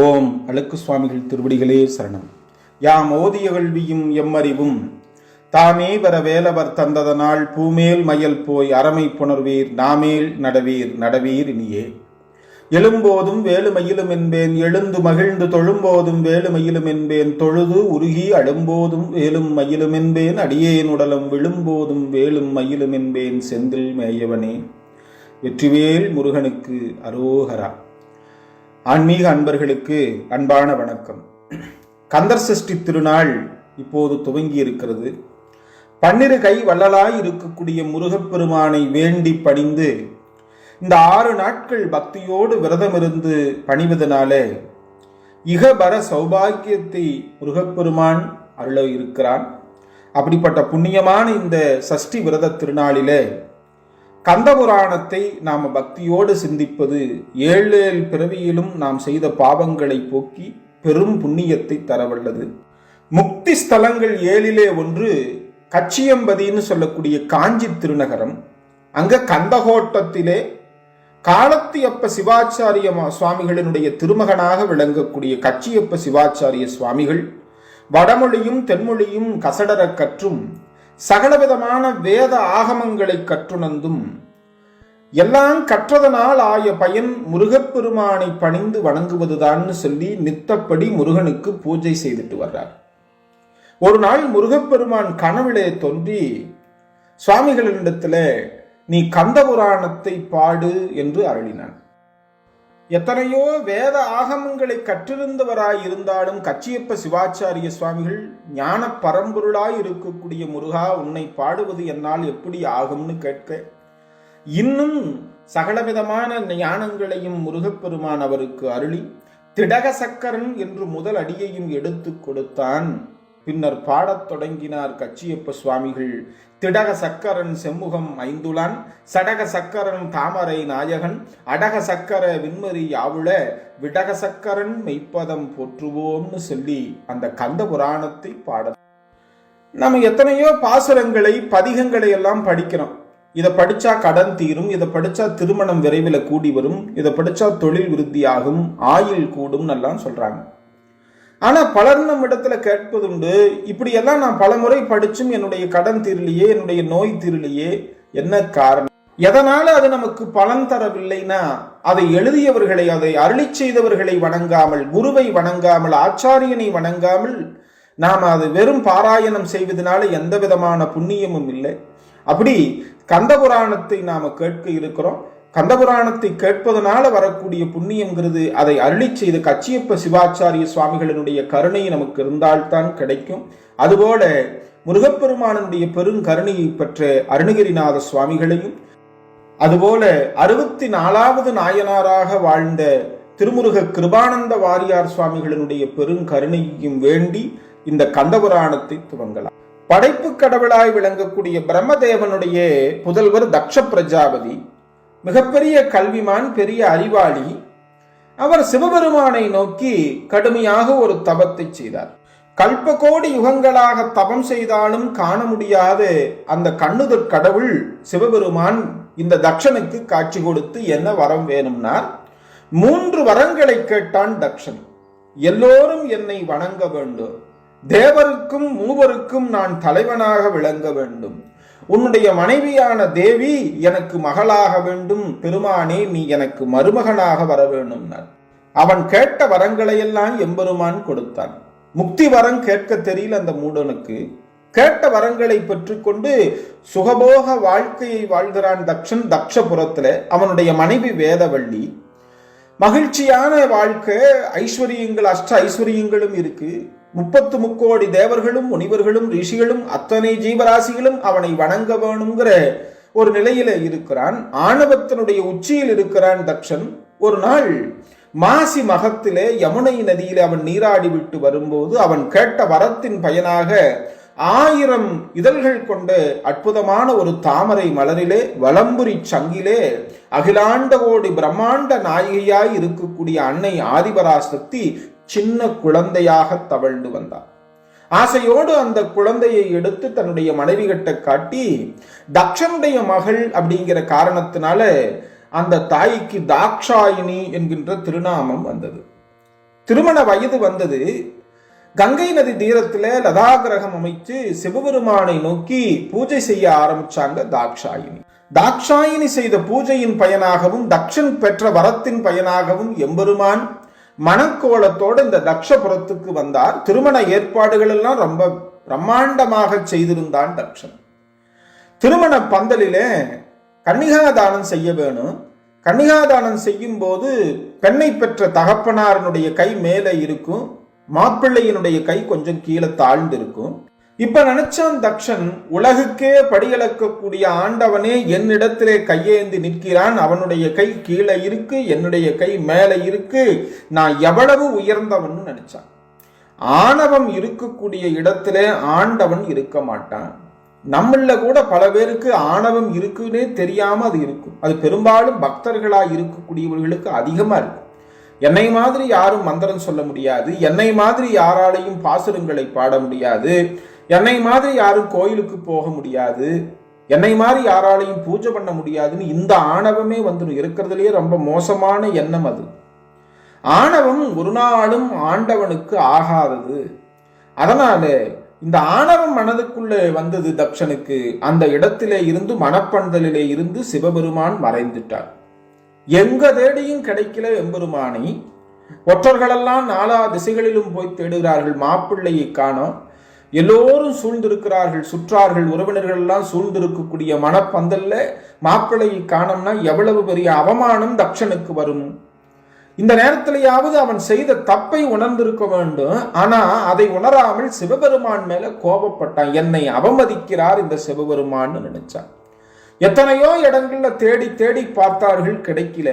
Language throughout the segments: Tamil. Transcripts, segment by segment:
ஓம் அழுக்கு சுவாமிகள் திருவடிகளே சரணம். யாம் ஓதிய கல்வியும் எம்மறிவும். தாமே வர வேலவர் தந்ததனால் பூமேல் மயல் போய் அறமை புணர்வீர் நாமேல் நடவீர் நடவீர் இனியே. எழும்போதும் வேலுமயிலும் என்பேன் எழுந்து மகிழ்ந்து தொழும்போதும் வேலுமயிலும் என்பேன் தொழுது உருகி அழும்போதும் வேலும் மயிலும் என்பேன் அடியேன் உடலம் விழும்போதும் வேலும் மயிலும் என்பேன் செந்தில் மேயவனே. வெற்றிவேல் முருகனுக்கு அரோகரா. ஆன்மீக அன்பர்களுக்கு அன்பான வணக்கம். கந்தர் சஷ்டி திருநாள் இப்போது துவங்கி இருக்கிறது பன்னிரு கை வள்ளலாய் இருக்கக்கூடிய முருகப்பெருமானை வேண்டி பணிந்து இந்த ஆறு நாட்கள் பக்தியோடு விரதமிருந்து பணிவதனாலே இகபர சௌபாகியத்தை முருகப்பெருமான் அருள இருக்கிறான். அப்படிப்பட்ட புண்ணியமான இந்த சஷ்டி விரத திருநாளிலே கந்தபுராணத்தை நாம் பக்தியோடு சிந்திப்பது ஏழு ஏழு பிறவியிலும் நாம் செய்த பாவங்களை போக்கி பெரும் புண்ணியத்தை தரவல்லது. முக்தி ஸ்தலங்கள் ஏழிலே ஒன்று கச்சியம்பதின்னு சொல்லக்கூடிய காஞ்சி திருநகரம். அங்க கந்தகோட்டத்திலே காலத்தியப்ப சிவாச்சாரிய சுவாமிகளினுடைய திருமகனாக விளங்கக்கூடிய கச்சியப்ப சிவாச்சாரிய சுவாமிகள் வடமொழியும் தென்மொழியும் கசடரக் கற்றும் சகலவிதமான வேத ஆகமங்களை கற்றுணர்ந்தும் எல்லாம் கற்றதனால் ஆய பயன் முருகப்பெருமானை பணிந்து வணங்குவதுதான்னு சொல்லி நித்தப்படி முருகனுக்கு பூஜை செய்துட்டு வர்றார். ஒரு நாள் முருகப்பெருமான் கனவிலே தோன்றி சுவாமிகளிடத்துல நீ கந்த புராணத்தை பாடு என்று அருளினான். எத்தனையோ வேத ஆகமங்களை கற்றிருந்தவராய் இருந்தாலும் கச்சியப்ப சிவாச்சாரிய சுவாமிகள் ஞான பரம்பொருளாய் இருக்கக்கூடிய முருகா உன்னை பாடுவது என்னால் எப்படி ஆகும்னு கேட்க இன்னும் சகலவிதமான ஞானங்களையும் முருகப்பெருமான் அவருக்கு அருளி திடக சக்கரன் என்று முதல் அடியையும் எடுத்துக் கொடுத்தான். பின்னர் பாடத் தொடங்கினார் கச்சியப்ப சுவாமிகள். திடக சக்கரன் செம்முகம் ஐந்துளான் சடக சக்கரன் தாமரை நாயகன் அடக சக்கர விண்மறி யாவுள விடக சக்கரன் மெய்ப்பதம் போற்றுவோம்னு சொல்லி அந்த கந்த புராணத்தை பாட நம்ம எத்தனையோ பாசுரங்களை பதிகங்களை எல்லாம் படிக்கிறோம். இதை படிச்சா கடன் தீரும் இதை படிச்சா திருமணம் விரைவில் கூடி வரும் இதை படிச்சா தொழில் விருத்தியாகும் ஆயுள் கூடும் எல்லாம் சொல்றாங்க. ஆனா பலர் நம்ம இடத்துல கேட்பதுண்டு இப்படியெல்லாம் நான் பலமுறை படிச்சும் என்னுடைய கடன் தீரலையே என்னுடைய நோய் தீரலையே என்ன காரணம்? எதனால அது நமக்கு பலன் தரவில்லைனா அதை எழுதியவர்களை அதை அருளி செய்தவர்களை வணங்காமல் குருவை வணங்காமல் ஆச்சாரியனை வணங்காமல் நாம் அது வெறும் பாராயணம் செய்வதனால எந்த விதமான புண்ணியமும் இல்லை. அப்படி கந்தபுராணத்தை நாம கேட்க இருக்கிறோம். கந்தபுராணத்தை கேட்பதனால வரக்கூடிய புண்ணியங்கிறது அதை அருளி செய்த கச்சியப்ப சிவாச்சாரிய சுவாமிகளினுடைய கருணை நமக்கு இருந்தால்தான் கிடைக்கும். அதுபோல முருகப்பெருமானுடைய பெருங்கருணையை பெற்ற அருணகிரிநாத சுவாமிகளையும் அதுபோல அறுபத்தி நாலாவது நாயனாராக வாழ்ந்த திருமுருக கிருபானந்த வாரியார் சுவாமிகளினுடைய பெருங்கருணையையும் வேண்டி இந்த கந்தபுராணத்தை துவங்கலாம். படைப்பு கடவுளாய் விளங்கக்கூடிய பிரம்மதேவனுடைய புதல்வர் தக்ஷ பிரஜாபதி மிகப்பெரிய கல்விமான் பெரிய அறிவாளி. அவர் சிவபெருமானை நோக்கி கடுமையாக ஒரு தபத்தை செய்தார். கல்ப கோடி யுகங்களாக தபம் செய்தாலும் காண முடியாத அந்த கண்ணுதற் கடவுள் சிவபெருமான் இந்த தக்ஷனுக்கு காட்சி கொடுத்து என்ன வரம் வேணும்னார்? மூன்று வரங்களை கேட்டான் தக்ஷன் எல்லோரும் என்னை வணங்க வேண்டும். தேவருக்கும் மூவருக்கும் நான் தலைவனாக விளங்க வேண்டும். உன்னுடைய மனைவியான தேவி எனக்கு மகளாக வேண்டும். பெருமானே நீ எனக்கு மருமகனாக வர வேண்டும்னார் அவன் கேட்ட வரங்களையெல்லாம் எம்பெருமான் கொடுத்தான். முக்தி வரம் கேட்க தெரியல அந்த மூடனுக்கு. கேட்ட வரங்களை பெற்றுக்கொண்டு சுகபோக வாழ்க்கையை வாழ்கிறான் தக்ஷன் தக்ஷபுரத்துல அவனுடைய மனைவி வேதவள்ளி. மகிழ்ச்சியான வாழ்க்கை ஐஸ்வர்யங்கள் அஷ்ட ஐஸ்வர்யங்களும் இருக்கு. முப்பத்து முக்கோடி தேவர்களும் முனிவர்களும் ரிஷிகளும் அத்தனை ஜீவராசிகளும் அவனை வணங்க வேணுங்கிற ஒரு நிலையில இருக்கிறான். ஆணவத்தினுடைய உச்சியில் இருக்கிறான் தக்ஷன். ஒரு நாள் மாசி மகத்திலே யமுனை நதியிலே அவன் நீராடி விட்டு வரும்போது அவன் கேட்ட வரத்தின் பயனாக ஆயிரம் இதழ்கள் கொண்ட அற்புதமான ஒரு தாமரை மலரிலே வலம்புரி சங்கிலே அகிலாண்ட கோடி பிரம்மாண்ட நாயகியாய் இருக்கக்கூடிய அன்னை ஆதிபராசக்தி சின்ன குழந்தையாக தவழ்ந்து வந்தார் ஆசையோடு அந்த குழந்தையை எடுத்து தன்னுடைய மனைவி கிட்ட காட்டி தக்ஷனுடைய மகள் அப்படிங்கிற காரணத்தினால அந்த தாய்க்கு தாக்ஷாயினி என்கின்ற திருநாமம் வந்தது. திருமண வயது வந்தது. கங்கை நதி தீரத்துல லதாகிரகம் அமைத்து சிவபெருமானை நோக்கி பூஜை செய்ய ஆரம்பிச்சாங்க தாக்ஷாயினி. தாக்ஷாயினி செய்த பூஜையின் பயனாகவும் தக்ஷன் பெற்ற வரத்தின் பயனாகவும் எம்பெருமான் மனக்கோலத்தோடு இந்த தக்ஷபுரத்துக்கு வந்தார். திருமண ஏற்பாடுகள் எல்லாம் ரொம்ப பிரம்மாண்டமாக செய்திருந்தான் தக்ஷன். திருமண பந்தலிலே கன்னிகாதானம் செய்ய வேணும். கன்னிகாதானம் செய்யும் போது பெண்ணை பெற்ற தகப்பனாரனுடைய கை மேலே இருக்கும். மாப்பிள்ளையினுடைய கை கொஞ்சம் கீழே தாழ்ந்து இருக்கும் இப்ப நினைச்சான் தக்ஷன் உலகுக்கே படியளக்கக்கூடிய ஆண்டவனே என்னிடத்திலே கையேந்தி நிற்கிறான். அவனுடைய கை கீழே இருக்கு என்னுடைய கை மேலே இருக்கு. நான் எவ்வளவு உயர்ந்தவன் நினைச்சான்? ஆணவம் இருக்கக்கூடிய இடத்திலே ஆண்டவன் இருக்க மாட்டான். நம்மள கூட பல பேருக்கு ஆணவம் இருக்குன்னே தெரியாம அது இருக்கும். அது பெரும்பாலும் பக்தர்களா இருக்கக்கூடியவர்களுக்கு அதிகமா இருக்கும். என்னை மாதிரி யாரும் மந்திரம் சொல்ல முடியாது. என்னை மாதிரி யாராலையும் பாசுரங்களை பாட முடியாது. என்னை மாதிரி யாரும் கோயிலுக்கு போக முடியாது. என்னை மாதிரி யாராலையும் பூஜை பண்ண முடியாதுன்னு இந்த ஆணவமே வந்துடும் இருக்கிறதுலேயே ரொம்ப மோசமான எண்ணம் அது. ஆணவம் ஒரு நாளும் ஆண்டவனுக்கு ஆகாதது. அதனால இந்த ஆணவம் மனதுக்குள்ளே வந்தது தக்ஷனுக்கு அந்த இடத்திலே இருந்து மனப்பந்தலிலே இருந்து சிவபெருமான் மறைந்துட்டார். எங்க தேடியும் கிடைக்கல எம்பெருமானை. ஒற்றர்களெல்லாம் நாலா திசைகளிலும் போய் தேடுகிறார்கள். மாப்பிள்ளையை காணோம். எல்லோரும் சூழ்ந்திருக்கிறார்கள் சுற்றார்கள் உறவினர்கள் எல்லாம் சூழ்ந்திருக்கக்கூடிய மனப்பந்தல்ல மாப்பிள்ளையை காணோம்னா எவ்வளவு பெரிய அவமானம் தக்ஷனுக்கு வரும். இந்த நேரத்திலேயாவது அவன் செய்த தப்பை உணர்ந்திருக்க வேண்டும். ஆனா அதை உணராமல் சிவபெருமான் மேல கோபப்பட்டான். என்னை அவமதிக்கிறார் இந்த சிவபெருமான்னு நினைச்சான். எத்தனையோ இடங்கள்ல தேடி தேடி பார்த்தார்கள் கிடைக்கல.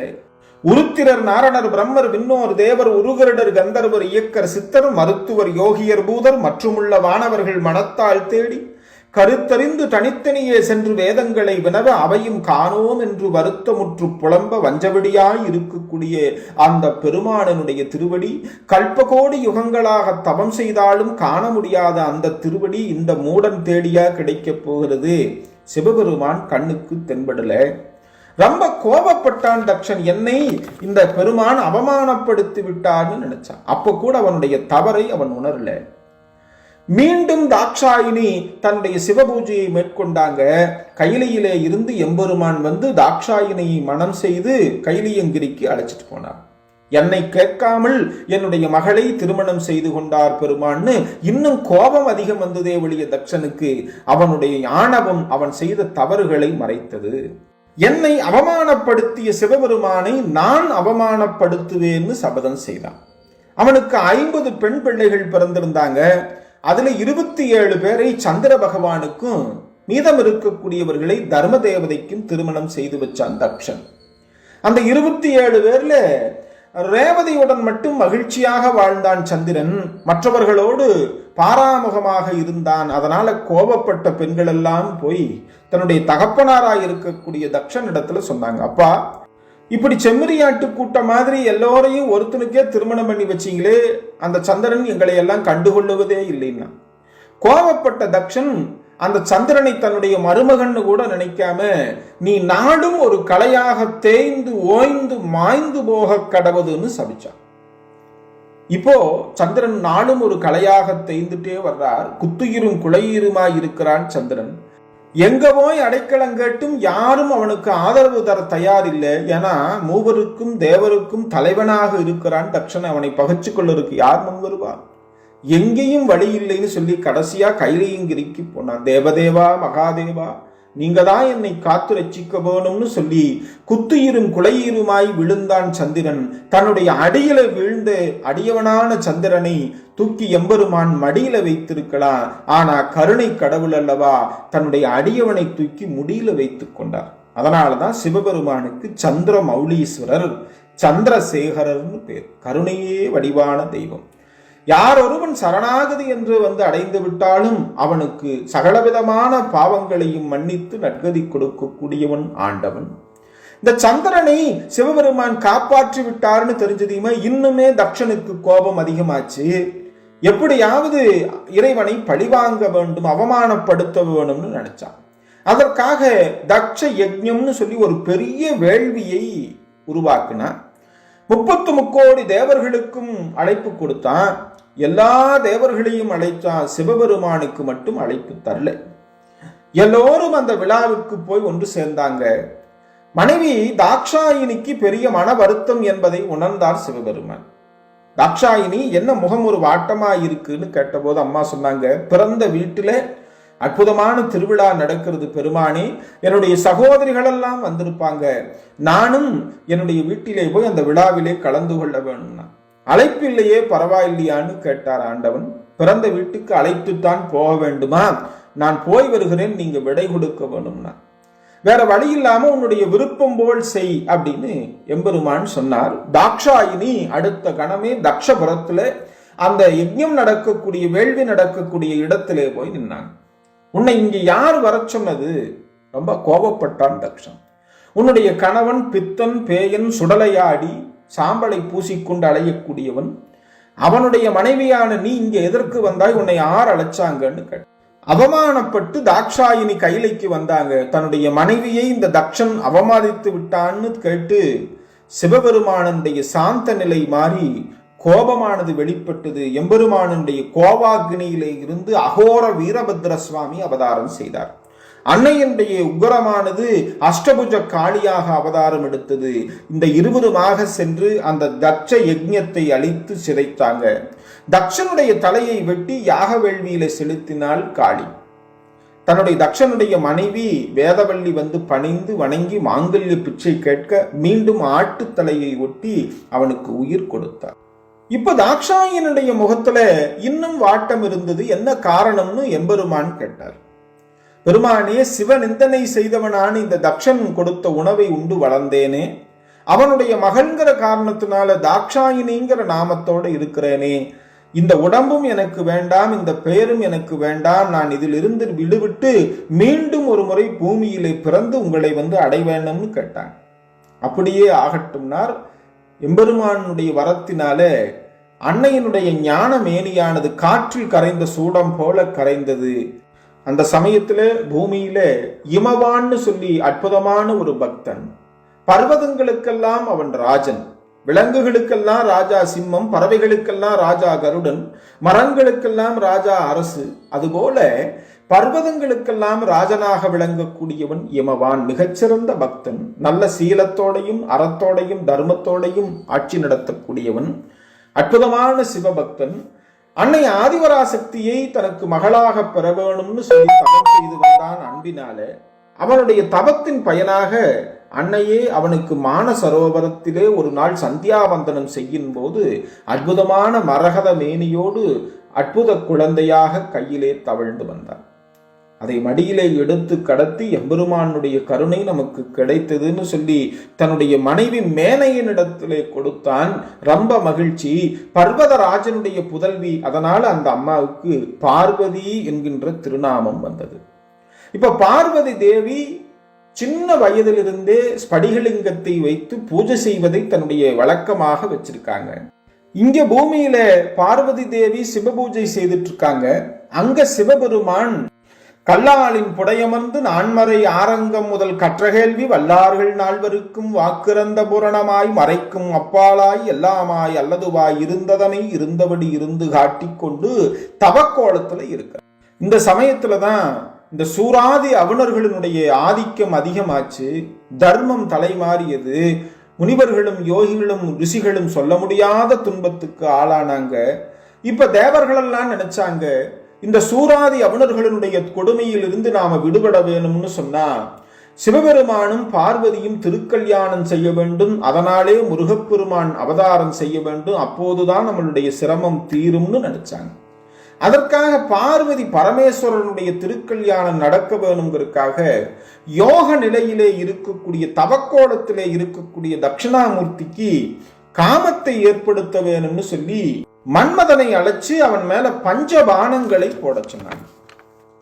உருத்திரர் நாரணர் பிரம்மர் விண்ணோர் தேவர் உருகருடர் கந்தர்வர் இயக்கர் சித்தர் மருத்துவர் யோகியர் பூதர் மற்றுமுள்ள வானவர்கள் மனத்தால் தேடி கருத்தறிந்து தனித்தனியே சென்று வேதங்களை வினவ அவையும் காணோம் என்று வருத்தமுற்று புலம்ப வஞ்சவடியாய் இருக்கக்கூடிய அந்த பெருமானனுடைய திருவடி கல்பகோடி யுகங்களாக தவம் செய்தாலும் காண முடியாத அந்த திருவடி இந்த மூடன் தேடியா கிடைக்கப் போகிறது. சிவபெருமான் கண்ணுக்கு தென்படலை. ரொம்ப கோபப்பட்டான் தக்ஷன் என்னை இந்த பெருமான் அவமானப்படுத்தி விட்டான்னு நினைச்சான். அப்ப கூட அவனுடைய தவறை அவன் உணரல. மீண்டும் தாக்ஷாயினி தன்னுடைய சிவபூஜையை மேற்கொண்டாங்க. கைலியிலே இருந்து எம்பெருமான் வந்து தாக்ஷாயினியை மனம் செய்து கைலியங்கிரிக்கு அழைச்சிட்டு போனார். என்னை கேட்காமல் என்னுடைய மகளை திருமணம் செய்து கொண்டார் பெருமான்னு இன்னும் கோபம் அதிகம் வந்ததே ஒழிய தக்ஷனுக்கு அவனுடைய ஆணவம் அவன் செய்த தவறுகளை மறைத்தது. என்னை அவமானப்படுத்திய சிவபெருமானை நான் அவமானப்படுத்துவேன்னு சபதம் செய்தான். அவனுக்கு ஐம்பது பெண் பிள்ளைகள் பிறந்திருந்தாங்க. அதுல இருபத்தி ஏழு பேரை சந்திர பகவானுக்கும் மீதம் இருக்கக்கூடியவர்களை தர்ம தேவதைக்கும் திருமணம் செய்து வச்சான் தக்ஷன். அந்த இருபத்தி ஏழு பேர்ல ரேவதியுடன் மட்டும் மகிழ்ச்சியாக வாழ்ந்தான் சந்திரன். மற்றவர்களோடு பாராமுகமாக இருந்தான். அதனால கோபப்பட்ட பெண்கள் எல்லாம் போய் தன்னுடைய தகப்பனாராய் இருக்கக்கூடிய தக்ஷன் இடத்துல சொன்னாங்க. அப்பா இப்படி செம்மறியாட்டு கூட்டம் மாதிரி எல்லோரையும் ஒருத்தனுக்கே திருமணம் பண்ணி வச்சீங்களே அந்த சந்திரன் எங்களை எல்லாம் கண்டுகொள்ளுவதே இல்லைன்னா. கோபப்பட்ட தக்ஷன் அந்த சந்திரனை தன்னுடைய மருமகன்னு கூட நினைக்காம நீ நாடும் ஒரு கலையாக தேய்ந்து ஓய்ந்து மாய்ந்து போக கடவுதுன்னு சபிச்சான். இப்போ சந்திரன் நாளும் ஒரு கலையாக தேய்ந்துட்டே வர்றார். குத்துயிரும் குலையுருமாய் இருக்கிறான் சந்திரன். எங்க போய் அடைக்கலம் கேட்டும் யாரும் அவனுக்கு ஆதரவு தர தயார் இல்லை ஏன்னா மூவருக்கும் தேவருக்கும் தலைவனாக இருக்கிறான் தட்சன் அவனை பகைச்சு கொள்ளருக்கு யார் முன் வருவா எங்கேயும் வழி இல்லைன்னு சொல்லி கடைசியா கைலையங்கிரிக்கு போனான். தேவதேவா மகாதேவா நீங்க தான் என்னை காத்து ரட்சிக்க வேணும்னு சொல்லி குத்துயிரும் குலையீருமாய் விழுந்தான் சந்திரன். தன்னுடைய அடியில வீழ்ந்த அடியவனான சந்திரனை தூக்கி எம்பெருமான் மடியில வைத்திருக்கலாம். ஆனா கருணை கடவுள் அல்லவா தன்னுடைய அடியவனை தூக்கி முடியில வைத்துக் கொண்டார். அதனாலதான் சிவபெருமானுக்கு சந்திர மௌலீஸ்வரர் சந்திரசேகரர்னு பேர். கருணையே வடிவான தெய்வம். யார் ஒருவன் சரணாகதி என்று வந்து அடைந்து விட்டாலும் அவனுக்கு சகலவிதமான பாவங்களையும் மன்னித்து நற்கதி கொடுக்கக்கூடியவன் ஆண்டவன். இந்த சந்திரனை சிவபெருமான் காப்பாற்றி விட்டார்னு தெரிஞ்சதையுமே இன்னுமே தக்ஷனுக்கு கோபம் அதிகமாச்சு. எப்படியாவது இறைவனை பழிவாங்க வேண்டும் அவமானப்படுத்த வேணும்னு நினைச்சான். அதற்காக தக்ஷ யஜ்யம்னு சொல்லி ஒரு பெரிய வேள்வியை உருவாக்கினான். முப்பத்து முக்கோடி தேவர்களுக்கும் அழைப்பு கொடுத்தான். எல்லா தேவர்களையும் அழைத்தான் சிவபெருமானுக்கு மட்டும் அழைப்பு தரல. எல்லோரும் அந்த விழாவுக்கு போய் ஒன்று சேர்ந்தாங்க. மனைவி தாக்ஷாயினிக்கு பெரிய மன வருத்தம் என்பதை உணர்ந்தார் சிவபெருமான். தாக்ஷாயினி என்ன முகம் ஒரு வாட்டமா இருக்குன்னு கேட்டபோது அம்மா சொன்னாங்க பிறந்த வீட்டில் அற்புதமான திருவிழா நடக்கிறது பெருமானே. என்னுடைய சகோதரிகளெல்லாம் வந்திருப்பாங்க. நானும் என்னுடைய வீட்டிலே போய் அந்த விழாவிலே கலந்து கொள்ள வேணும்னா. அழைப்பு இல்லையே பரவாயில்லையான்னு கேட்டார் ஆண்டவன். பிறந்த வீட்டுக்கு அழைத்துத்தான் போக வேண்டுமா? நான் போய் வருகிறேன் நீங்க விடை கொடுக்க வேணும்னா வேற வழி இல்லாம உன்னுடைய விருப்பம் போல் செய் அப்படின்னு எம்பெருமான் சொன்னார். தாக்ஷாயினி அடுத்த கணமே தக்ஷபுரத்துல அந்த யஜ்ஞம் நடக்கக்கூடிய வேள்வி நடக்கக்கூடிய இடத்திலே போய் நின்னாங்க உன்னை இங்க யார் வர சொன்னது? ரொம்ப கோபப்பட்டான் தக்ஷன். உன்னுடைய கணவன் பித்தன் பேயன் சுடலையாடி சாம்பலை பூசிக்கொண்டு அலையக்கூடியவன் அவனுடைய மனைவியான நீ இங்கே எதற்கு வந்தாய்? உன்னை யார் அழைச்சாங்கன்னு கேட்ட அவமானப்பட்டு தாக்ஷாயினி கைலைக்கு வந்தாங்க. தன்னுடைய மனைவியை இந்த தக்ஷன் அவமாதித்து விட்டான்னு கேட்டு சிவபெருமானனுடைய சாந்த நிலை மாறி கோபமானது வெளிப்பட்டது. எம்பெருமானுடைய கோவாக்னியிலே இருந்து அகோர வீரபத்ர சுவாமி அவதாரம் செய்தார். அன்னையனுடைய உகரமானது அஷ்டபுஜ காளியாக அவதாரம் எடுத்தது. இந்த இருவருமாக சென்று அந்த தட்ச யஜ்யத்தை அழித்து சிதைத்தாங்க. தக்ஷனுடைய தலையை வெட்டி யாக வேள்வியில செலுத்தினாள் காளி. தன்னுடைய தக்ஷனுடைய மனைவி வேதவள்ளி வந்து பணிந்து வணங்கி மாங்கல்ய பிச்சை கேட்க மீண்டும் ஆட்டு தலையை ஒட்டி அவனுக்கு உயிர் கொடுத்தார். இப்ப தாக்ஷாயனுடைய முகத்துல இன்னும் வாட்டம் இருந்தது. என்ன காரணம்னு எம்பெருமான் கேட்டார். பெருமானே சிவநிந்தனை செய்தவனான இந்த தக்ஷன் கொடுத்த உணவை உண்டு வளர்ந்தேனே. அவனுடைய மகன்கிற காரணத்தினால தாக்ஷாயினிங்கிற நாமத்தோடு இருக்கிறேனே. இந்த உடம்பும் எனக்கு வேண்டாம் இந்த பெயரும் எனக்கு வேண்டாம். நான் இதில் இருந்து விடுவிட்டு மீண்டும் ஒரு முறை பூமியிலே பிறந்து உங்களை வந்து அடைவேணும்னு கேட்டான். அப்படியே ஆகட்டும்னார். எம்பெருமானுடைய வரத்தினால அன்னையினுடைய ஞான மேனியானது காற்றில் கரைந்த சூடம் போல கரைந்தது. அந்த சமயத்தில் பூமியில இமவான்னு சொல்லி அற்புதமான ஒரு பக்தன். பர்வதங்களுக்கெல்லாம் அவன் ராஜன். விலங்குகளுக்கெல்லாம் ராஜா சிம்மம் பறவைகளுக்கெல்லாம் ராஜா கருடன் மரங்களுக்கெல்லாம் ராஜா அரசு. அதுபோல பர்வதங்களுக்கெல்லாம் ராஜனாக விளங்கக்கூடியவன் இமவான் மிகச்சிறந்த பக்தன். நல்ல சீலத்தோடையும் அறத்தோடையும் தர்மத்தோடையும் ஆட்சி நடத்தக்கூடியவன். அற்புதமான சிவபக்தன். அன்னை ஆதிவராசக்தியை தனக்கு மகளாக பெற வேணும்னு சொல்லி தவம் செய்து வந்தான் அன்பினாலே அவனுடைய தவத்தின் பயனாக அன்னையே அவனுக்கு மான சரோவரத்திலே ஒரு நாள் சந்தியாவந்தனம் செய்யும் போது அற்புதமான மரகத மேனியோடு அற்புத குழந்தையாக கையிலே தவழ்ந்து வந்தான். அதை மடியிலே எடுத்து கடத்தி எம்பெருமானுடைய கருணை நமக்கு கிடைத்ததுன்னு சொல்லி தன்னுடைய மனைவி மேனையனிடத்திலே கொடுத்தான். ரொம்ப மகிழ்ச்சி. பர்வதராஜனுடைய புதல்வி அதனால் அந்த அம்மாவுக்கு பார்வதி என்கின்ற திருநாமம் வந்தது. இப்ப பார்வதி தேவி சின்ன வயதிலிருந்தே ஸ்படிகலிங்கத்தை வைத்து பூஜை செய்வதை தன்னுடைய வழக்கமாக வச்சிருக்காங்க. இங்க பூமியில பார்வதி தேவி சிவபூஜை செய்துட்டு இருக்காங்க. அங்க சிவபெருமான் கல்லாளின் புடையமர்ந்து நான்மறை ஆரங்கம் முதல் கற்றகேள்வி வல்லார்கள் நால்வருக்கும் வாக்கிறந்த புரணமாய் மறைக்கும் அப்பாலாய் எல்லாமாய் அல்லதுவாய் இருந்ததனை இருந்தபடி இருந்து காட்டிக்கொண்டு தவக்கோலத்துல இருக்க இந்த சமயத்துல தான் இந்த சூராதி அவுணர்களினுடைய ஆதிக்கம் அதிகமாச்சு. தர்மம் தலைமாறியது. முனிவர்களும் யோகிகளும் ரிஷிகளும் சொல்ல முடியாத துன்பத்துக்கு ஆளானாங்க. இப்ப தேவர்களெல்லாம் நினைச்சாங்க இந்த சூராதி அவுணர்களினுடைய கொடுமையிலிருந்து நாம விடுபட வேணும்னு சொன்னா சிவபெருமானும் பார்வதியும் திருக்கல்யாணம் செய்ய வேண்டும் அதனாலே முருகப்பெருமான் அவதாரம் செய்ய வேண்டும் அப்போதுதான் நம்மளுடைய சிரமம் தீரும்னு நினைச்சாங்க. அதற்காக பார்வதி பரமேஸ்வரனுடைய திருக்கல்யாணம் நடக்க வேணுங்கிறதுக்காக யோக நிலையிலே இருக்கக்கூடிய தவக்கோலத்திலே இருக்கக்கூடிய தட்சிணாமூர்த்திக்கு காமத்தை ஏற்படுத்த வேணும்னு சொல்லி மன்மதனை அழைச்சி அவன் மேல பஞ்சபானங்களை போட சொன்னான்.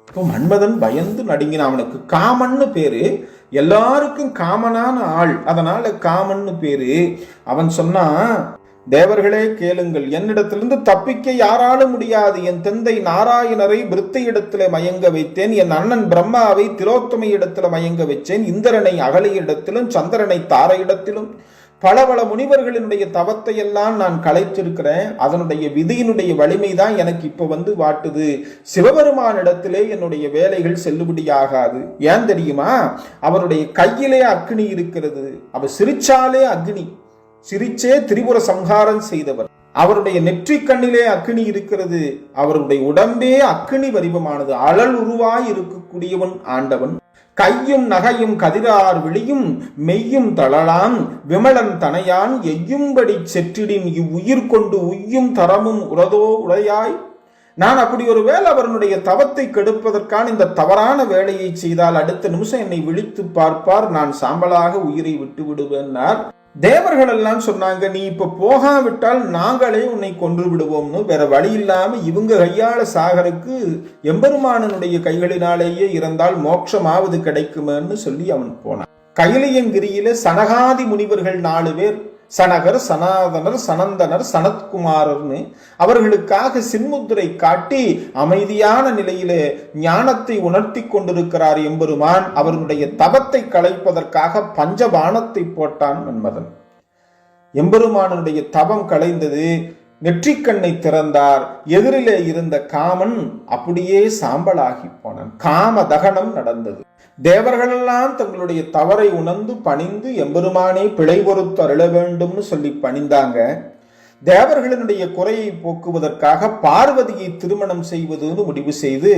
இப்போ மன்மதன் பயந்து நடுங்கினான். அவனுக்கு காமன்னு பேரு. எல்லாருக்கும் காமனான ஆள். அதனால காமன்னு பேரு. அவன் சொன்னான் தேவர்களே கேளுங்கள். என்னிடத்திலிருந்து தப்பிக்க யாராலும் முடியாது. என் தந்தை நாராயணரை இடத்துல மயங்க வைத்தேன். என் அண்ணன் பிரம்மாவை திலோத்தமை இடத்துல மயங்க வைத்தேன் இந்திரனை அகலை இடத்திலும் சந்திரனை தார இடத்திலும் பல பல முனிவர்களினுடைய தவத்தை எல்லாம் நான் கலைச்சிருக்கிறேன் அதனுடைய விதியினுடைய வலிமை தான் எனக்கு இப்ப வந்து வாட்டுது. சிவபெருமானிடத்திலே என்னுடைய வேலைகள் செல்லுபடியாகாது. ஏன் தெரியுமா? அவருடைய கையிலே அக்னி இருக்கிறது. அவர் சிரிச்சாலே அக்னி. சிரிச்சே திரிபுர சம்ஹாரம் செய்தவர். அவருடைய நெற்றி கண்ணிலே அக்னி இருக்கிறது. அவருடைய உடம்பே அக்னி வடிவமானது. அழல் உருவாய் இருக்கக்கூடியவன் ஆண்டவன். கையும் நகையும் கதிரார் விழியும் மெய்யும் தளலாம் விமலன் தனையான் எய்யும்படி செற்றிடின் இவ்வுயிர் கொண்டு உய்யும் தரமும் உரதோ உடையாய். நான் அப்படி ஒரு வேலை அவனுடைய தவத்தை கெடுப்பதற்கான இந்த தவறான வேலையை செய்தால் அடுத்த நிமிஷம் என்னை விழித்து பார்ப்பார். நான் சாம்பலாக உயிரை விட்டு விடுவேன்னார் தேவர்கள் எல்லாம் சொன்னாங்க நீ இப்ப போகாவிட்டால் நாங்களே உன்னை கொன்று விடுவோம்னு. வேற வழி இல்லாமல் இவங்க கையாள சாகருக்கு எம்பெருமானனுடைய கைகளினாலேயே இருந்தால் மோட்சமாவது கிடைக்குமேன்னு சொல்லி அவன் போனான். கைலியங்கிரியில சனகாதி முனிவர்கள் நாலு பேர் சனகர் சனாதனர் சனந்தனர் சனத்குமாரர்னு அவர்களுக்காக சின்முத்திரை காட்டி அமைதியான நிலையிலே ஞானத்தை உணர்த்தி கொண்டிருக்கிறார் எம்பெருமான். அவருடைய தபத்தை கலைப்பதற்காக பஞ்சபானத்தை போட்டான் மன்மதன். எம்பெருமானுடைய தபம் கலைந்தது நெற்றிக்கண்ணை திறந்தார். எதிரிலே இருந்த காமன் அப்படியே சாம்பலாகி போனான். காம தகனம் நடந்தது. தேவர்களெல்லாம் தங்களுடைய தவறை உணர்ந்து பணிந்து எம்பெருமானே பிழை பொறுத்து அருள வேண்டும்னு சொல்லி பணிந்தாங்க. தேவர்களினுடைய குறையை போக்குவதற்காக பார்வதியை திருமணம் செய்வதுன்னு முடிவு செய்து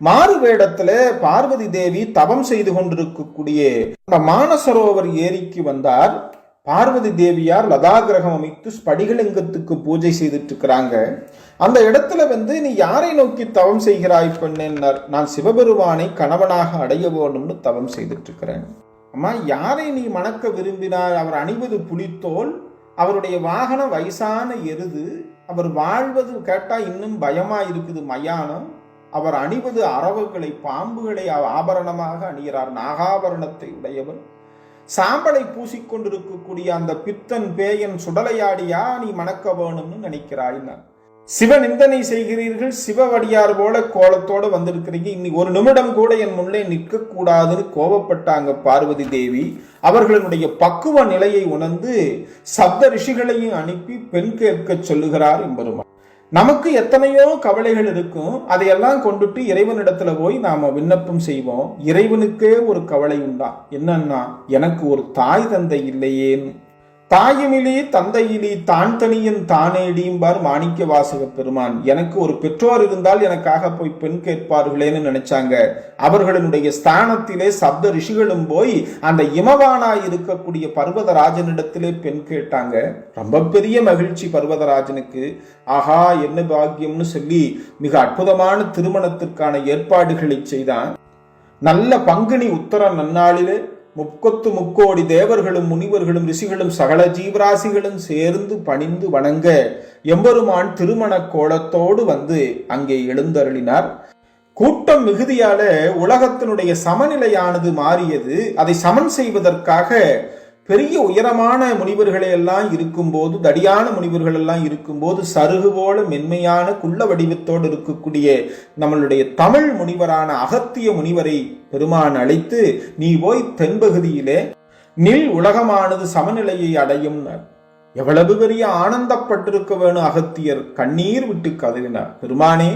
மாறு வேடத்துல பார்வதி தேவி தவம் செய்து கொண்டிருக்கக்கூடிய அந்த மானசரோவர் ஏரிக்கு வந்தார். பார்வதி தேவியார் லதாகிரகம் அமைத்து ஸ்படிகலிங்கத்துக்கு பூஜை செய்துட்டு இருக்கிறாங்க. அந்த இடத்துல வந்து நீ யாரை நோக்கி தவம் செய்கிறாய் பெண்ணார் நான் சிவபெருமானை கணவனாக அடைய வேண்டும்னு தவம் செய்துட்டு இருக்கிறேன் அம்மா யாரை நீ மணக்க விரும்பினாய்? அவர் அணிவது புலித்தோல் அவருடைய வாகனம் வயசான எருது அவர் வாழ்வது கேட்டா இன்னும் பயமா இருக்குது மயானம் அவர் அணிவது அரவுகளை பாம்புகளை ஆபரணமாக அணிகிறார் நாகாபரணத்தை உடையவர் சாம்பலை பூசிக்கொண்டிருக்கக்கூடிய அந்த பித்தன் பேயன் சுடலையாடியா நீ மணக்க வேணும்னு நினைக்கிறாய் நான் சிவ சிவநிந்தனை செய்கிறீர்கள் சிவவடியார் போல கோலத்தோட வந்திருக்கிறீங்க. இன்னைக்கு ஒரு நிமிடம் கூட என் முன்னே நிற்கக்கூடாதுன்னு கோபப்பட்டாங்க பார்வதி தேவி. அவர்களுடைய பக்குவ நிலையை உணர்ந்து சப்த ரிஷிகளையும் அனுப்பி பெண் கேட்க சொல்லுகிறார் என்பதுமா. நமக்கு எத்தனையோ கவலைகள் இருக்கும். அதையெல்லாம் கொண்டுட்டு இறைவனிடத்துல போய் நாம விண்ணப்பம் செய்வோம். இறைவனுக்கே ஒரு கவலை உண்டா? என்னன்னா எனக்கு ஒரு தாய் தந்தை இல்லையேன்னு. தாயினிலே தந்தையிலி தான் தனியன் தானேடியும்பார் மாணிக்க வாசக பெருமான். எனக்கு ஒரு பெற்றோர் இருந்தால் எனக்காக போய் பெண் கேட்பார்களேன்னு நினைச்சாங்க. அவர்களுடைய ஸ்தானத்திலே சப்த ரிஷிகளும் போய் அந்த இமவானாய் இருக்கக்கூடிய பர்வதராஜனிடத்திலே பெண் கேட்டாங்க. ரொம்ப பெரிய மகிழ்ச்சி பர்வதராஜனுக்கு. ஆஹா என்ன பாக்கியம்னு சொல்லி மிக அற்புதமான திருமணத்திற்கான ஏற்பாடுகளை செய்தான். நல்ல பங்குனி உத்தர நன்னாளிலே முக்கொத்து முக்கோடி தேவர்களும் முனிவர்களும் ரிஷிகளும் சகல ஜீவராசிகளும் சேர்ந்து பணிந்து வணங்க எம்பெருமான் திருமண கோலத்தோடு வந்து அங்கே எழுந்தருளினார். கூட்டம் மிகுதியால உலகத்தினுடைய சமநிலையானது மாறியது. அதை சமன் செய்வதற்காக பெரிய உயரமான முனிவர்கள் எல்லாம் இருக்கும்போது தடியான முனிவர்கள் எல்லாம் இருக்கும்போது சருகு போல மென்மையான குள்ள வடிவத்தோடு இருக்கக்கூடிய நம்மளுடைய தமிழ் முனிவரான அகத்திய முனிவரை பெருமான் அழைத்து நீ போய் தென்பகுதியிலே நில் உலகமானது சமநிலையை அடையும் எவ்வளவு பெரிய ஆனந்தப்பட்டிருக்க வேணும் அகத்தியர். கண்ணீர் விட்டு கதறினார். பெருமானே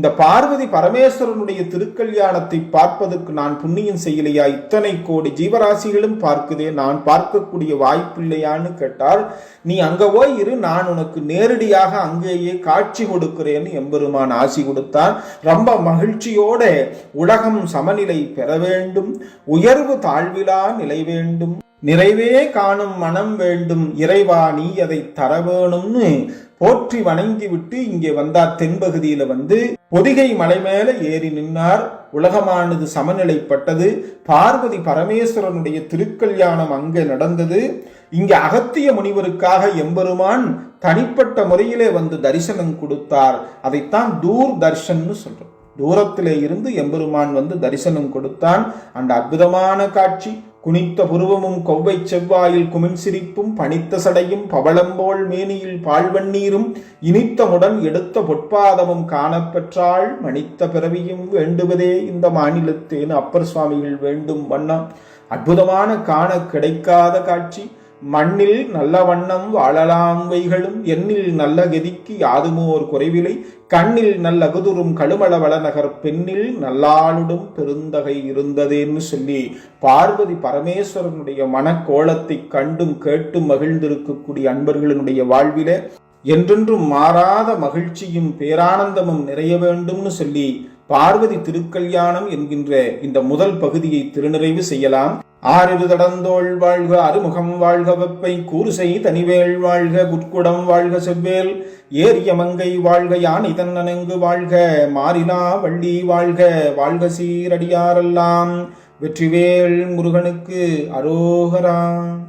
இந்த பார்வதி பரமேஸ்வரனுடைய திருக்கல்யாணத்தை பார்ப்பதற்கு நான் புண்ணியம் செய்யலையா? இத்தனை கோடி ஜீவராசிகளும் பார்க்குதே நான் பார்க்கக்கூடிய வாய்ப்பில்லையான்னு கேட்டால் நீ அங்க போய் இரு நான் உனக்கு நேரடியாக அங்கேயே காட்சி கொடுக்கிறேன்னு எம்பெருமான் ஆசி கொடுத்தான் ரொம்ப மகிழ்ச்சியோட உலகம் சமநிலை பெற வேண்டும் உயர்வு தாழ்விலா நிலை வேண்டும். நிறைவே காணும் மனம் வேண்டும் இறைவா நீ அதை தர வேணும்னு போற்றி வணங்கி விட்டு இங்கே வந்தார் தென்பகுதியில வந்து பொதிகை மலை மேல ஏறி நின்னார். உலகமானது சமநிலைப்பட்டது. பார்வதி பரமேஸ்வரனுடைய திருக்கல்யாணம் அங்கே நடந்தது. இங்கே அகத்திய முனிவருக்காக எம்பெருமான் தனிப்பட்ட முறையிலே வந்து தரிசனம் கொடுத்தார். அதைத்தான் தூர் தர்ஷன்னு சொல்றோம். தூரத்திலே இருந்து எம்பெருமான் வந்து தரிசனம் கொடுத்தான். அந்த அற்புதமான காட்சி. குனித்த புருவமும் கொவ்வை செவ்வாயில் குமின் சிரிப்பும் பனித்த சடையும் பவளம்போல் மேனியில் பால்வண்ணீரும் இனித்தமுடன் எடுத்த பொற்பாதமும் காணப்பெற்றாள் மணித்த பிறவியும் வேண்டுவதே இந்த மாநிலத்தேன். அப்பர் சுவாமிகள் வேண்டும் வண்ணம். அற்புதமான காண கிடைக்காத காட்சி. மண்ணில் நல்ல வண்ணம் வாழலாங்கைகளும் எண்ணில் நல்ல கதிக்கு யாதுமோர் குறைவிலை கண்ணில் நல்ல அகுதுரும் கழுமள வளநகர் பெண்ணில் நல்லாளுடும் பெருந்தகை இருந்ததேன்னு சொல்லி பார்வதி பரமேஸ்வரனுடைய மனக்கோலத்தை கண்டும் கேட்டும் மகிழ்ந்திருக்கக்கூடிய அன்பர்களினுடைய வாழ்விலே என்றென்றும் மாறாத மகிழ்ச்சியும் பேரானந்தமும் நிறைய வேண்டும்னு சொல்லி பார்வதி திருக்கல்யாணம் என்கின்ற இந்த முதல் பகுதியை திருநிறைவு செய்யலாம். ஆறிரு தடந்தோள் வாழ்க அருமுகம் வாழ்க வெப்பை கூறுசை தனிவேள் வாழ்க குட்குடம் வாழ்க செவ்வேல் ஏரிய மங்கை வாழ்க யானை தன்னனங்கு வாழ்க மாறினா வள்ளி வாழ்க வாழ்க சீரடியாரெல்லாம் வெற்றிவேல் முருகனுக்கு அரோகரா.